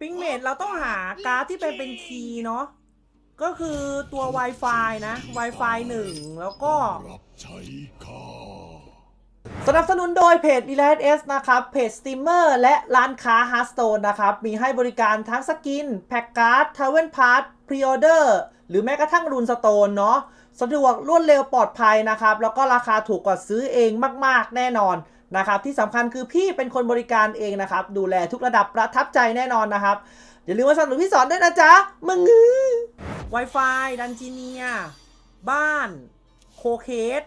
ปิงเมดเราต้องหาการ์ดที่เป็นเป็นคีย์เนาะก็คือตัว Wi-Fi นะ Wi-Fi 1 แล้วก็ รับใช้ข้าสนับสนุนโดยเพจ e l i t S นะครับ เพจสตรีมเมอร์และร้านค้า Hearthstone นะครับ มีให้บริการทั้งสกิน แพ็กการ์ดทาวเวนพาร์ทพรีออเดอร์หรือแม้กระทั่งรูนสโตนเนาะสะดวกรวดเร็วปลอดภัยนะครับ แล้วก็ราคาถูกกว่าซื้อเองมาก ๆ แน่นอน นะครับที่สำคัญคือพี่เป็นคนบริการเองนะครับ ดูแลทุกระดับประทับใจแน่นอนนะครับ อย่าลืมมาสนับสนุนพี่สอนด้วยนะจ๊ะ มึงงือ Wi-Fi ดันจิเนีย บ้าน โคเคส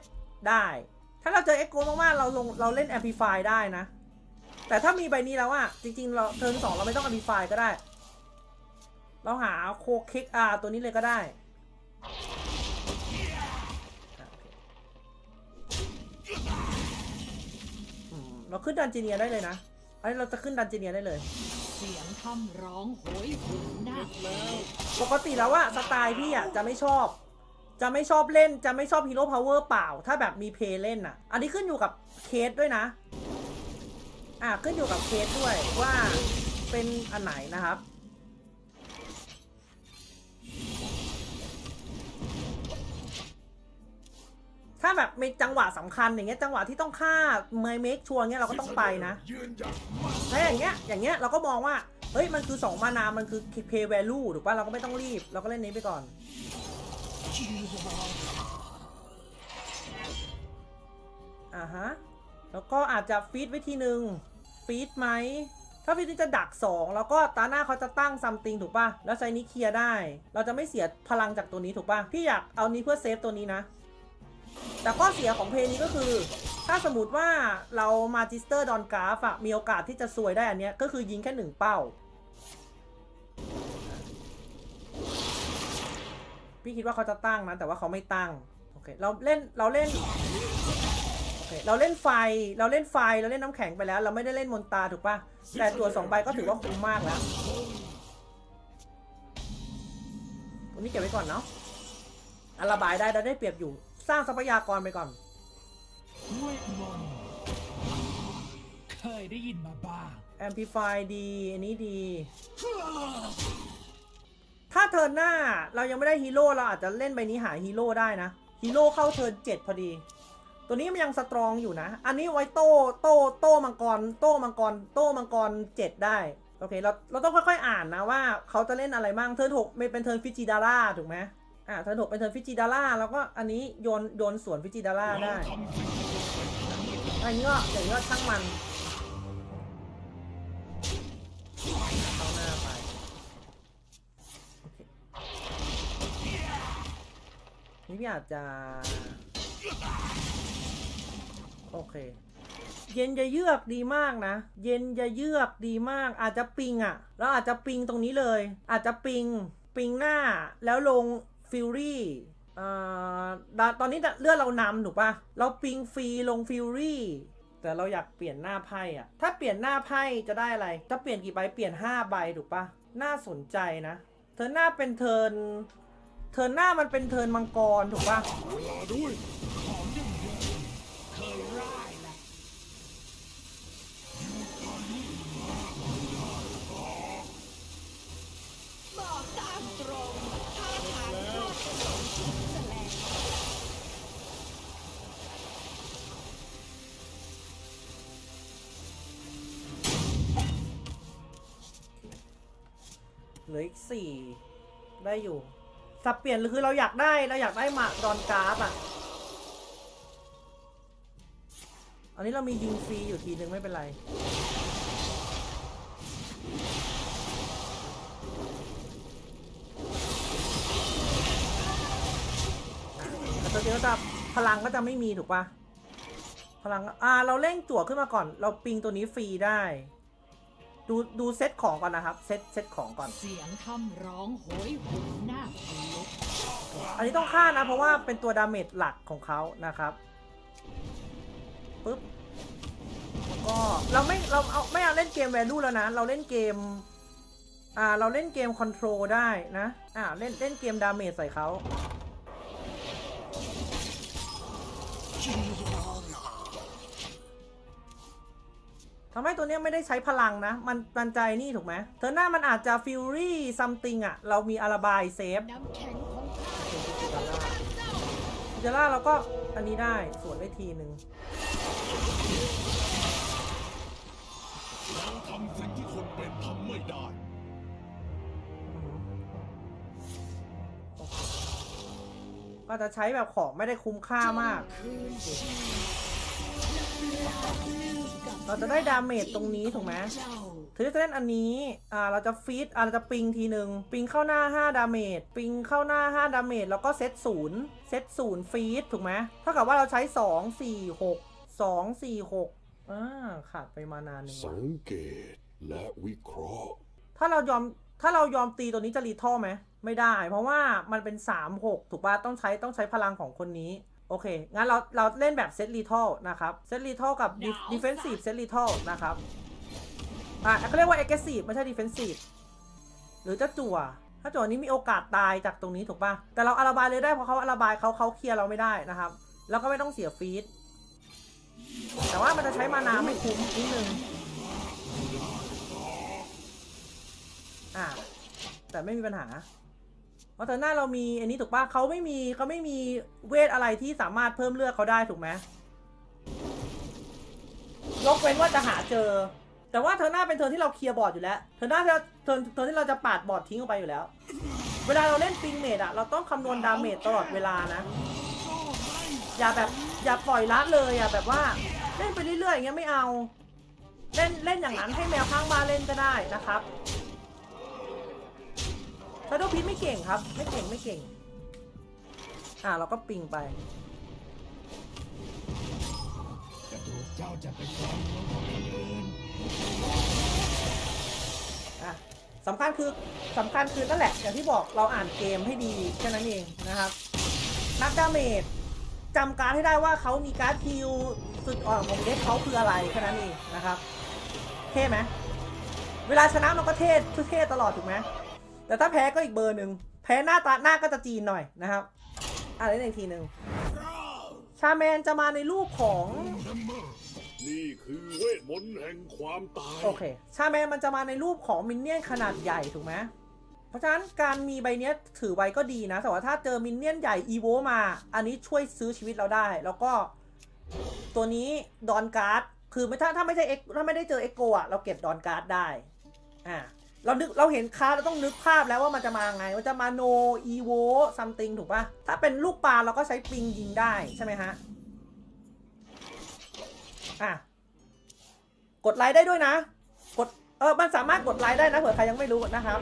ได้ ถ้าเราเจอเอ็กโกมากๆ เราลงเราเล่น Amplify ได้นะ แต่ถ้ามีใบนี้แล้วอะจริงๆ เราเทิร์นสองเราไม่ต้อง Amplify ก็ได้ เราหาโคเค็กอาตัวนี้เลยก็ได้ เราขึ้นดันจิเนียได้เลยนะอันนี้เราจะขึ้นดันจิเนียได้เลย เสียงคำร้องโหยหวนนักเลยปกติแล้วอะสไตล์พี่อะจะไม่ชอบ จะไม่ชอบเล่นจะไม่ชอบฮีโร่พาวเวอร์เปล่า ถ้าแบบมีเพลย์เล่นอะอันนี้ขึ้นอยู่กับเคสด้วยนะ อะขึ้นอยู่กับเคสด้วยว่าเป็นอันไหนนะครับ ถ้าแบบมีจังหวะสำคัญอย่างเงี้ยจังหวะที่ต้องฆ่าเมย์เมคชัวร์เงี้ยเราก็ต้องไปนะยืนหยัดมั่นถ้าอย่างเงี้ยอย่างเงี้ยเราก็มองว่าเฮ้ยมันคือ 2 มานา มันคือ pay value ถูกป่ะเราก็ไม่ต้องรีบ เราก็เล่นนี้ไปก่อน อ่าฮะ แล้วก็อาจจะฟีดไว้ทีหนึ่งฟีดไหม ถ้าฟีดนี่จะดัก 2 แล้วก็ตาหน้าเขาจะตั้งซัมติงถูกป่ะ แล้วไซนี้เคลียร์ได้ เราจะไม่เสียพลังจากตัวนี้ถูกป่ะ พี่อยากเอานี้เพื่อเซฟตัวนี้นะ แต่ข้อเสียของเพลงนี้ก็คือ ถ้าสมมติว่าเรามาจิสเตอร์ดอนกราฟอะมีโอกาสที่จะซวยได้อันเนี้ยก็คือยิงแค่หนึ่งเป้า พี่คิดว่าเขาจะตั้งนะแต่ว่าเขาไม่ตั้ง โอเคเราเล่นเราเล่นโอเคเราเล่นไฟเราเล่นไฟเราเล่นน้ำแข็งไปแล้ว เราไม่ได้เล่นมนตาถูกปะแต่ตัวสองใบก็ถือว่าคุ้มมากแล้วตัวนี้เก็บไว้ก่อนเนาะอะระบายได้เราได้เปรียบอยู่ สร้างทรัพยากรไปก่อนเวทมนต์เคยได้ยินมาบ้าง Amplify ดี อันนี้ดี ถ้าเทิร์นหน้าเรายังไม่ได้ฮีโร่เราอาจจะเล่นใบนี้หาฮีโร่ได้นะฮีโร่เข้าเทิร์นเจ็ดพอดี ตัวนี้มันยังสตรองอยู่นะ อันนี้ไว้โต้โต้โต้มังกร โต้มังกร โต้มังกรเจ็ดได้ โอเค เราเราต้องค่อยๆอ่านนะว่าเขาจะเล่นอะไรบ้าง เทิร์นหกไม่เป็นเทิร์นฟิจิดาร่าถูกไหม อ่าเทิร์นหกเป็นเทิร์นฟิจิดาร่าแล้วก็อันนี้โยนโยนสวนฟิจิดาร่าได้ทำสิ่งที่อันนี้ก็อย่างนี้ก็ช่างมันเข้าหน้าไปโอเคนี่พี่อาจจะ โอเค เย็นจะเยือกดีมากนะ เย็นจะเยือกดีมาก อาจจะปิงอะ่ะ แล้วอาจจะปิงตรงนี้เลย อาจจะปิง ปิงหน้าแล้วลง ฟิลลี่อ่าตอนนี้เลือดเรานำถูกปะเราปิงฟรีลงฟิลลี่แต่เราอยากเปลี่ยนหน้าไพ่อะถ้าเปลี่ยนหน้าไพ่จะได้อะไร จะเปลี่ยนกี่ใบ เปลี่ยน 5 ใบถูกปะน่าสนใจนะเทินหน้าเป็นเทิน เทินหน้ามันเป็นเทินมังกรถูกปะ ลืออีกสี่ได้อยู่สับเปลี่ยนคือเราอยากได้เราอยากได้หมากดอนการาฟอะอันนี้เรามียิงฟรีอยู่ทีนึงไม่เป็นไร แต่ตัวเดียวจะพลังก็จะไม่มีถูกปะพลังอ่าเราเร่งจั่วขึ้นมาก่อน เราปิงตัวนี้ฟรีได้ ดูดูเซตของก่อนนะครับ เซตเซตของก่อน เสียงคำร้องโหยหวนนักลุกอันนี้ต้องฆ่านะ เพราะว่าเป็นตัวดาเมจหลักของเขานะครับปึ๊บแล้วก็เราไม่เราเอาไม่เอาเล่นเกม value แล้วนะ เราเล่นเกม อ่าเราเล่นเกม control ได้นะอ่าเล่นเล่นเกมดาเมจใส่เขา ททำให้ตัวเนี้ยไม่ได้ใช้พลังนะ มันมันใจนี่ถูกไหมเธอหน้ามันอาจจะฟิวรี่ซัมติงอะเรามีอาราบายเซฟน้ำแข็งของข้าเจล่าเราก็อันนี้ได้สวนได้ทีหนึ่งเราทำสิ่งที่คนเป็นทำไม่ได้ ก็จะใช้แบบของไม่ได้คุ้มค่ามาก คืนชีพเเราจะได้ดาเมจตรงนี้ถูกไหมเจ้าถือจะเล่นอันนี้ อ่า เราจะฟีดอ่าเราจะปิงทีหนึ่งปิงเข้าหน้า 5 ดาเมจ ปิงเข้าหน้า 5 ดาเมจ แล้วก็เซตศูนย์เซตศูนย์ฟีดถูกไหมเท่ากับว่าเราใช้ 2 4 6 2 4 6อ่าขาดไปมานานหนึ่งสังเกตและวิเคราะห์ ถ้าเรายอม ถ้าเรายอมตีตัวนี้จะรีทอไหม ไม่ได้ เพราะว่ามันเป็น 3 6 ถูกป่ะ ต้องใช้ ต้องใช้พลังของคนนี้ โอเค งั้นเราเราเล่นแบบเซตรีทอลนะครับ เซตรีทอลกับดิเฟนซีฟเซตรีทอลนะครับ อะเขาเรียกว่า aggressive ไม่ใช่ defensive หรือจะจั่ว ถ้าจั่วนี้มีโอกาสตายจากตรงนี้ถูกป่ะ แต่เราอาราบายเลยได้เพราะเขาอาราบายเขาเขาเคลียร์เราไม่ได้นะครับ แล้วก็ไม่ต้องเสียฟีด แต่ว่ามันจะใช้มานาไม่คุ้มนิดนึง อะแต่ไม่มีปัญหา เพราะเธอหน้าเรามีอันนี้ถูกปะเขาไม่มีเขาไม่มีเวทอะไรที่สามารถเพิ่มเลือดเขาได้ถูกไหมยกเว้นว่าจะหาเจอ แต่ว่าเธอหน้าเป็นเธอที่เราเคลียร์บอร์ดอยู่แล้ว เธอหน้าเธอเธอเธอที่เราจะปาดบอร์ดทิ้งออกไปอยู่แล้ว เวลาเราเล่นปิงเมดอะเราต้องคำนวณดาเมจตลอดเวลานะ อย่าแบบอย่าปล่อยละเลยอะแบบว่าเล่นไปเรื่อยๆอย่างเงี้ยไม่เอา เล่นเล่นอย่างนั้นให้แมวข้างบ้านเล่นก็ได้นะครับ ชาโดพิษไม่เก่งครับ ไม่เก่งไม่เก่ง อ่าเราก็ปิงไปกระดูกเจ้าจะเป็นความรู้ของคนอื่นอะสำคัญคือสำคัญคือนั่นแหละ อย่างที่บอกเราอ่านเกมให้ดีแค่นั้นเองนะครับ นักดาเมจจำการให้ได้ว่าเขามีการ์ดคิวสุดอ่อนของเด็กเขาคืออะไรแค่นั้นเองนะครับ เท่ไหมเวลาชนะมันก็เท่เท่ตลอดถูกไหม แต่ถ้าแพ้ก็อีกเบอร์หนึ่งแพ้หน้าตาหน้าก็จะจีนหน่อยนะครับอะเล่นอีกทีหนึ่งชาแมนจะมาในรูปของนี่คือเวทมนต์แห่งความตายโอเค ชาแมนมันจะมาในรูปของมินเนี่ยนขนาดใหญ่ถูกไหมเพราะฉะนั้นการมีใบเนี้ยถือไว้ก็ดีนะ แต่ว่าถ้าเจอมินเนี่ยนใหญ่อีโวมา อันนี้ช่วยซื้อชีวิตเราได้ แล้วก็ตัวนี้ดอนการ์ด คือไม่ถ้าถ้าไม่ใช่เอ็กถ้าไม่ได้เจอเอ็กโกอะเราเก็บดอนการ์ดได้ อ่า เรานึกเราเห็นคาร์ดเราต้องนึกภาพแล้วว่ามันจะมาไงมันจะมาโนอีโวซัมติงถูกปะถ้าเป็นลูกปลาเราก็ใช้ปิงยิงได้ใช่ไหมฮะ อะ กดไลค์ได้ด้วยนะ กดเออมันสามารถกดไลค์ได้นะเผื่อใครยังไม่รู้นะครับ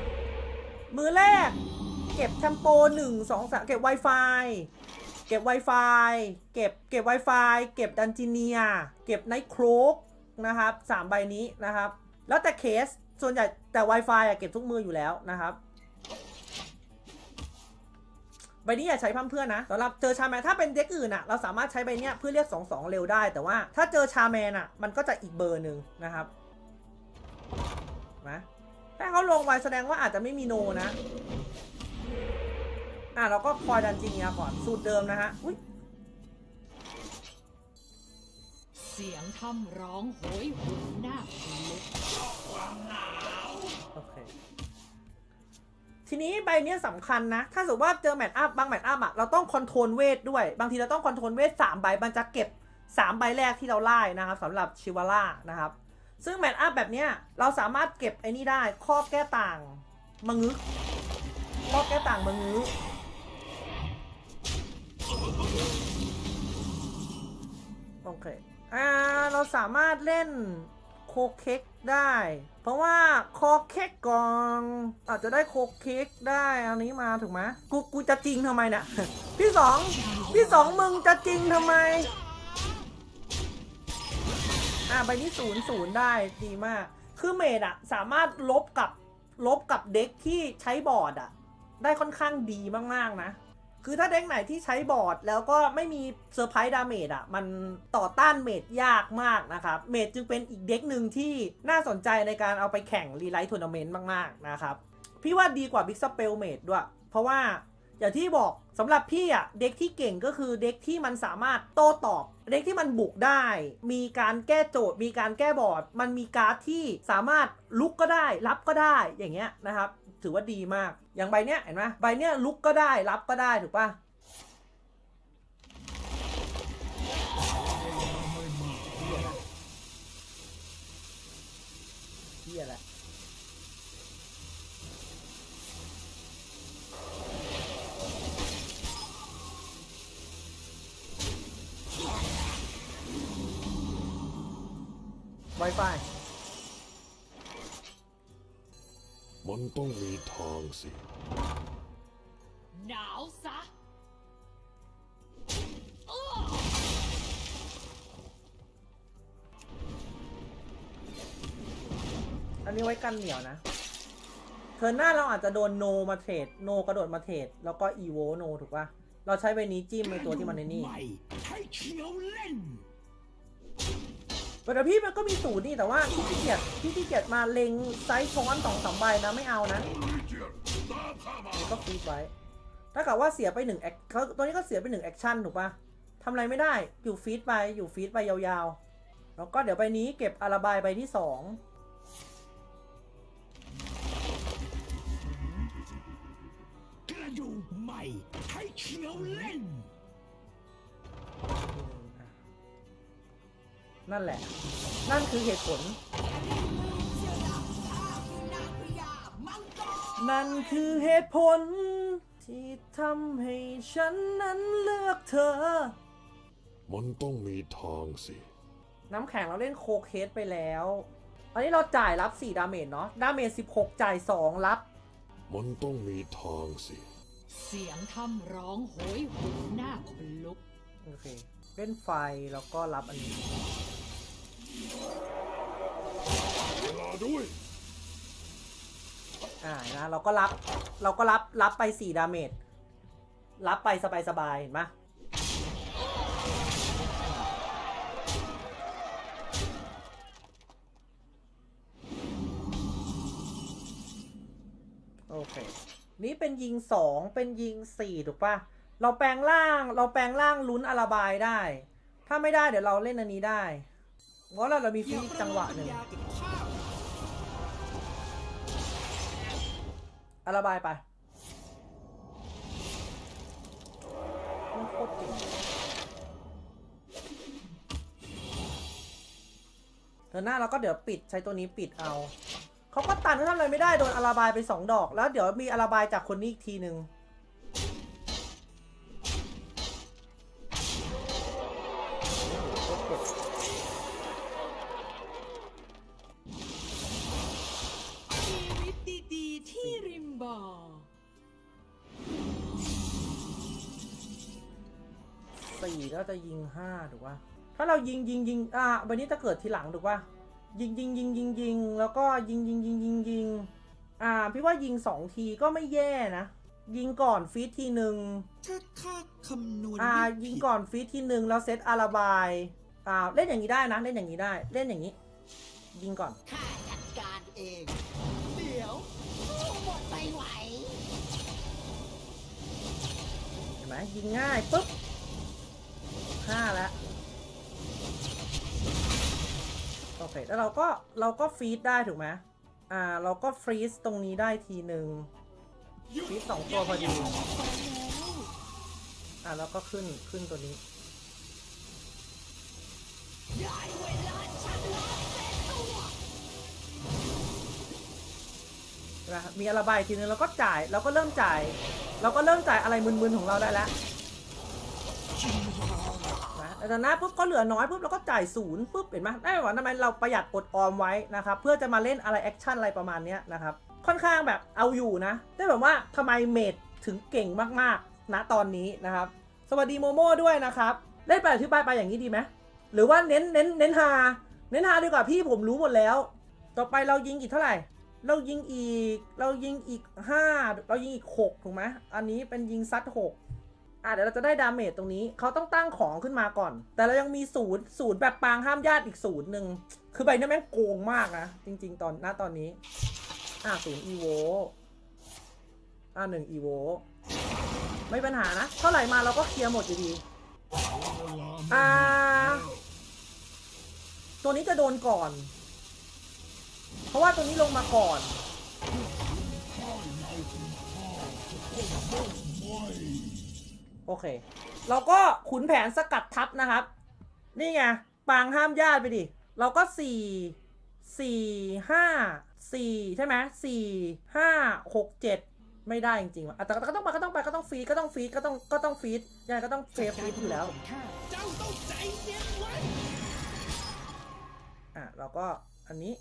มือแรก เก็บแชมโปหนึ่งสองสามเก็บ Wi-Fi เก็บ Wi-Fi เก็บเก็บ Wi-Fi เก็บดันจิเนีย เก็บไนท์โครกนะครับสามใบนี้นะครับ แล้วแต่เคส ส่วนใหญ่แต่ Wi-Fi อะเก็บทุกมืออยู่แล้วนะครับใบนี้อย่าใช้พั่มเพื่อนนะสำหรับเจอชาแมนถ้าเป็นเด็กอื่นอะเราสามารถใช้ใบเนี้ยเพื่อเรียก 2 2 เร็วได้ แต่ว่าถ้าเจอชาแมนอะมันก็จะอีกเบอร์หนึ่งนะครับนะถ้าเขาลงไว้แสดงว่าอาจจะไม่มีโนนะอะเราก็คอยดันจิเนียก่อนสูตรเดิมนะฮะอุ้ยเสียงคำร้องโหยหวนหน้าขนลุก โอเค ทีนี้ใบเนี้ยสำคัญนะ ถ้าสมมติว่าเจอแมทอัพบางแมทอัพอะเราต้องคอนโทรลเวทด้วย บางทีเราต้องคอนโทรลเวทสามใบมันจะเก็บสามใบแรกที่เราไล่นะครับสำหรับชิวาร่านะครับ ซึ่งแมทอัพแบบเนี้ยเราสามารถเก็บไอ้นี่ได้ ข้อแก้ต่างมังึกข้อแก้ต่างมังึกโอเค อ่า เราสามารถเล่น คเค้กได้ เพราะว่าโคเค้กก่อนอาจจะได้โคเค้กได้อันนี้มาถูกไหมกูกูจะจริงทำไมเนี่ยพี่สองพี่สองมึงจะจริงทำไมอ่าใบนี้ศูนย์ศูนย์ได้ดีมาก คือเมดอะสามารถลบกับลบกับเด็กที่ใช้บอร์ดอะได้ค่อนข้างดีมากๆนะ คือถ้าเด็กไหนที่ใช้บอร์ดแล้วก็ไม่มีเซอร์ไพรส์ดาเมจอะมันต่อต้านเมดยากมากนะครับ เมดจึงเป็นอีกเด็กหนึ่งที่น่าสนใจในการเอาไปแข่งรีไลท์ทัวร์นาเมนต์มากๆนะครับ พี่ว่าดีกว่าบิ๊กสเปลเมดด้วย เพราะว่าอย่างที่บอกสำหรับพี่อะเด็กที่เก่งก็คือเด็กที่มันสามารถโต้ตอบ เด็กที่มันบุกได้ มีการแก้โจทย์ มีการแก้บอร์ด มันมีการ์ดที่สามารถลุกก็ได้ รับก็ได้อย่างเงี้ยนะครับ ถือว่าดีมาก อย่างใบเนี้ยเห็นไหมใบเนี้ยลุกก็ได้รับก็ได้ถูกปะไม่มากเฮียแหละ Wi-Fi มันต้องมีทางสิ หนาวซะอันนี้ไว้กันเหนียวนะ เทิร์นหน้าเราอาจจะโดนโนมาเทรดโนกระโดดมาเทรดแล้วก็อีโวโนถูกปะเราใช้ใบนี้จิ้มในตัวที่มันในนี่ใหม่ให้เขียวเล่น แต่พี่มันก็มีสูตรนี่แต่ว่าพี่ขี้เกียจพี่ขี้เกียจมาเล็งไซส์ช้อนสองสามใบนะไม่เอานะนี่ก็ฟีดไว้ถ้าเกิดว่าเสียไปหนึ่งแอคเขาตัวนี้ก็เสียไปหนึ่งแอคชั่นถูกปะทำอะไรไม่ได้อยู่ฟีดไปอยู่ฟีดไปยาวๆ แล้วก็เดี๋ยวใบนี้เก็บอาราบายใบที่สองกระดูกใหม่ให้เขียวเล่น นั่นแหละ นั่นคือเหตุผล นั่นคือเหตุผล ที่ทำให้ฉันนั้นเลือกเธอ มันต้องมีทางสิ น้ำแข็งเราเล่นโคเคสไปแล้ว อันนี้เราจ่ายรับ 4 ดาเมจเนาะ ดาเมจ 16 จ่าย 2 รับ มันต้องมีทางสิ เสียงทำร้องโหยหวนหน้าขนลุก โอเค เล่นไฟแล้วก็รับอันนี้ เวลาด้วยอ่านะเราก็รับเราก็รับรับไป4ดาเมจรับไปสบายๆเห็นไหมโอเค นี่เป็นยิง2เป็นยิง4ถูกปะเราแปลงร่าง เราแปลงร่างลุ้นอาราบายได้ ถ้าไม่ได้เดี๋ยวเราเล่นอันนี้ได้ เพราะเราเรามีฟินิชจังหวะหนึ่งอาระบายไปโคตรเก่งเธอหน้าเราก็เดี๋ยวปิดใช้ตัวนี้ปิดเอา เขาก็ตันเขาทำอะไรไม่ได้โดนอาราบายไปสองดอก แล้วเดี๋ยวมีอาราบายจากคนนี้อีกทีหนึ่ง ห้าถูกป่ะถ้าเรายิงยิงยิงอะวันนี้จะเกิดทีหลังถูกป่ะยิงยิงยิงยิงยิงแล้วก็ยิงยิงยิงยิงยิงอ่าพี่ว่ายิงสองทีก็ไม่แย่นะ ยิงก่อนฟีดทีหนึ่งถ้าค่าคำนวณอ่ายิงก่อนฟีดทีหนึ่งแล้วเซตอาราบายอ่าเล่นอย่างนี้ได้นะเล่นอย่างนี้ได้เล่นอย่างนี้ ยิงก่อนข้าจัดการเองเดี๋ยวสู้หมดไปไหวเห็นไหมยิงง่ายปุ๊บ ห้าแล้วโอเคแล้วเราก็เราก็ฟีดได้ถูกไหมอ่าเราก็ฟรีซตรงนี้ได้ทีหนึ่งฟรีซสองตัวพอดีอ่าแล้วก็ขึ้นขึ้นตัวนี้นแล้วเสร็จตัวนะมีอะไรบายทีนึงเราก็จ่ายเราก็เริ่มจ่าย เราก็เริ่มจ่ายอะไรมึนๆของเราได้แล้ว แต่นหน้าปุ๊บก็เหลือน้อยปุ๊บเราก็จ่ายศูนย์ปุ๊บเห็นไหมได้หว่าทำไมเราประหยัดอดออมไว้นะครับเพื่อจะมาเล่นอะไรแอคชั่นอะไรประมาณนี้นะครับค่อนข้างแบบเอาอยู่นะ ได้แบบว่าทำไมเมดถึงเก่งมากๆณตอนนี้นะครับ สวัสดีโมโม่ด้วยนะครับเล่นไปอธิบายไปอย่างนี้ดีไหมหรือว่าเน้นเน้นเน้นฮาเน้นฮาดีกว่าพี่ผมรู้หมดแล้ว ต่อไปเรายิงอีกเท่าไหร่ เรายิงอีก เรายิงอีกห้าเรายิงอีกหกถูกไหมอันนี้เป็นยิงซัดหก อะเดี๋ยวเราจะได้ดาเมจตรงนี้เขาต้องตั้งของขึ้นมาก่อน แต่เรายังมีศูนย์ศูนย์แบบปางห้ามญาติอีกศูนย์หนึ่งคือใบนี้แม่งโกงมากนะ จริง ๆ ตอนณตอนนี้ อะศูนย์อีโวอะหนึ่งอีโวไม่ปัญหานะ เท่าไหร่มาเราก็เคลียร์หมดอยู่ดีอ่า ตัวนี้จะโดนก่อน เพราะว่าตัวนี้ลงมาก่อน โอเค เราก็ขุนแผนสกัดทับนะครับ นี่ไงปางห้ามญาติไปดิ เราก็สี่สี่ห้าสี่ใช่ไหมสี่ห้าหกเจ็ดไม่ได้จริงๆว่ะอะแต่ก็ต้องไปก็ต้องไปก็ต้องฟีดก็ต้องฟีดก็ต้องก็ต้องฟีดยังไงก็ต้องเฟฟฟีดอยู่แล้วเจ้าต้องใจเย็นไว้อะเราก็อันนี้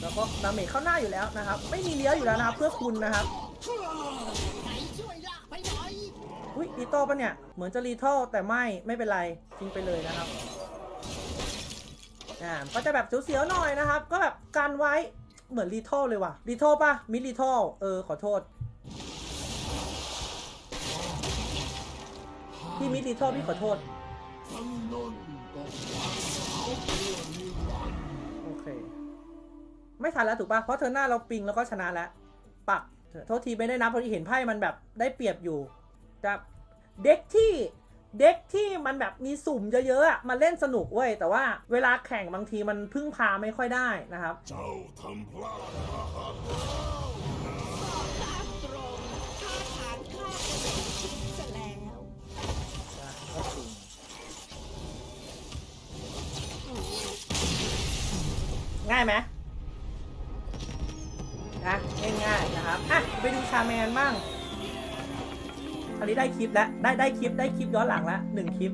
แล้วก็ดาเมจเข้าหน้าอยู่แล้วนะครับ ไม่มีเลี้ยวอยู่แล้วนะครับเพื่อคุณนะครับ อุ้ยรีโต้ปะเนี่ย เหมือนจะรีโต้แต่ไม่ไม่เป็นไรทิ้งไปเลยนะครับอ่าก็จะแบบเสียวๆหน่อยนะครับ ก็แบบกันไว้เหมือนรีโต้เลยว่ะรีโต้ปะมิดรีโต้เออขอโทษพี่มิดรีโต้พี่ขอโทษโอเค ไม่ทันแล้วถูกปะเพราะเธอหน้าเราปิงแล้วก็ชนะแล้วปักโทษทีไม่ได้นับเพราะเห็นไพ่มันแบบได้เปรียบอยู่ แต่เด็กที่เด็กที่มันแบบมีสุ่มเยอะๆมันเล่นสนุกเว้ย แต่ว่าเวลาแข่งบางทีมันพึ่งพาไม่ค่อยได้นะครับ เจ้าทำพลาดง่ายไหมนะง่ายๆนะครับ อะ ไปดูชาแมนบ้าง อันนี้ได้คลิปแล้วได้ได้คลิปได้คลิปย้อนหลังแล้วหนึ่งคลิป